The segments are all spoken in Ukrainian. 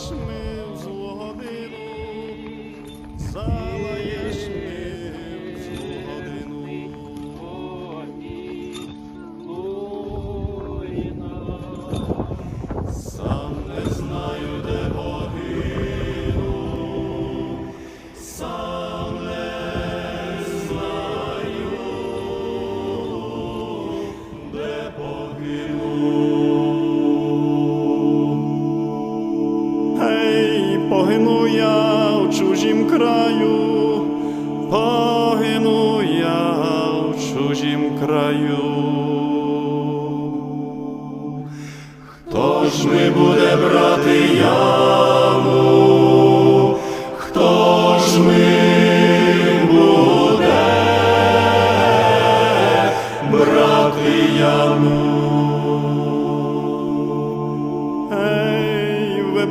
Ashley. Погину я в чужім краю, погину я в чужім краю. Хто ж ми буде брати яму? Хто ж ми брати яму?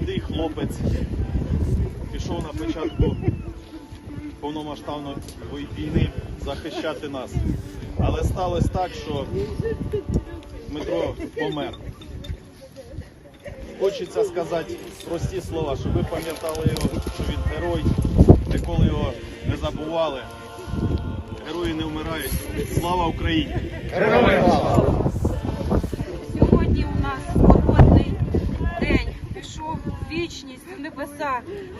Молодий хлопець пішов на початку повномасштабної війни захищати нас. Але сталося так, що Дмитро помер. Хочеться сказати прості слова, щоб ви пам'ятали його, що він герой, ніколи його не забували. Герої не вмирають. Слава Україні! Сьогодні вічність в небеса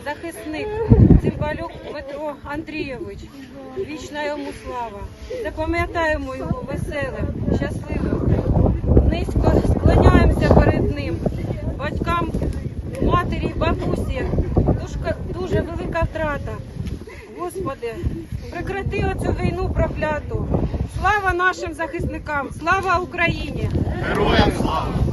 захисник Цимбалюк Дмитро Андрійович. Вічна йому слава. Запам'ятаємо його веселим, щасливим. Низько склоняємося перед ним, батькам, матері, бабусі. Дуже, велика втрата. Господи, прекрати оцю війну прокляту. Слава нашим захисникам! Слава Україні! Героям слава!